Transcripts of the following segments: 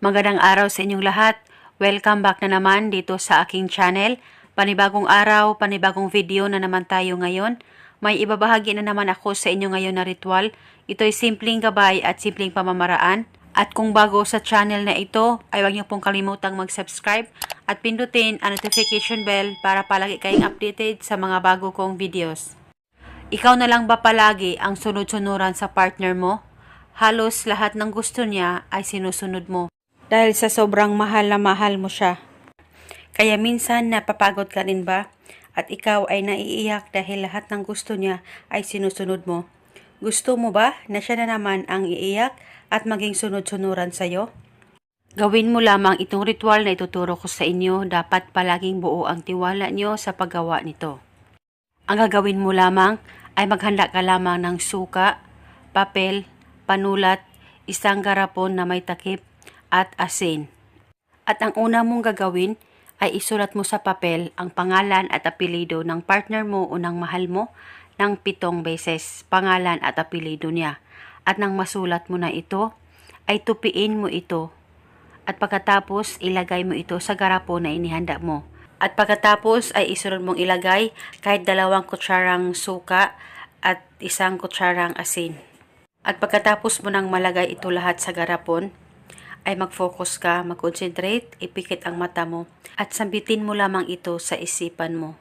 Magandang araw sa inyong lahat. Welcome back na naman dito sa aking channel. Panibagong araw, panibagong video na naman tayo ngayon. May ibabahagi na naman ako sa inyo ngayon na ritual. Ito'y simpleng gabay at simpleng pamamaraan. At kung bago sa channel na ito, ay huwag niyo pong kalimutang mag-subscribe at pindutin ang notification bell para palagi kayong updated sa mga bago kong videos. Ikaw na lang ba palagi ang sunod-sunuran sa partner mo? Halos lahat ng gusto niya ay sinusunod mo. Dahil sa sobrang mahal na mahal mo siya. Kaya minsan napapagod ka rin ba? At ikaw ay naiiyak dahil lahat ng gusto niya ay sinusunod mo. Gusto mo ba na siya na naman ang iiyak at maging sunod-sunuran sa'yo? Gawin mo lamang itong ritual na ituturo ko sa inyo. Dapat palaging buo ang tiwala niyo sa paggawa nito. Ang gagawin mo lamang ay maghanda ka lamang ng suka, papel, panulat, isang garapon na may takip, at asin. At ang una mong gagawin ay isulat mo sa papel ang pangalan at apelido ng partner mo o ng mahal mo ng pitong beses, pangalan at apelido niya. At nang masulat mo na ito, ay tupiin mo ito. At pagkatapos, ilagay mo ito sa garapon na inihanda mo. At pagkatapos ay isunod mong ilagay kahit dalawang kutsarang suka at isang kutsarang asin. At pagkatapos mo nang malagay ito lahat sa garapon, ay mag-focus ka, mag-concentrate, ipikit ang mata mo, at sambitin mo lamang ito sa isipan mo.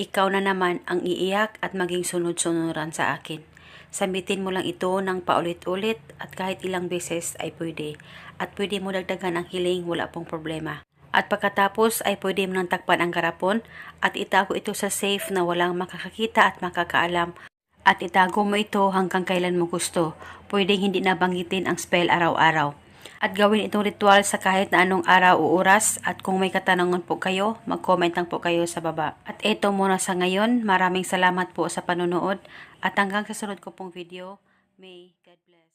Ikaw na naman ang iiyak at maging sunod-sunuran sa akin. Sambitin mo lang ito ng paulit-ulit at kahit ilang beses ay pwede. At pwede mo dagdagan ang hiling, wala pong problema. At pagkatapos ay pwede mo nang takpan ang garapon at itago ito sa safe na walang makakakita at makakaalam at itago mo ito hanggang kailan mo gusto. Pwedeng hindi nabanggitin ang spell araw-araw. At gawin itong ritual sa kahit na anong araw o oras at kung may katanungan po kayo, mag-comment lang po kayo sa baba. At ito muna sa ngayon, maraming salamat po sa panonood at hanggang sa sunod ko pong video, may God bless.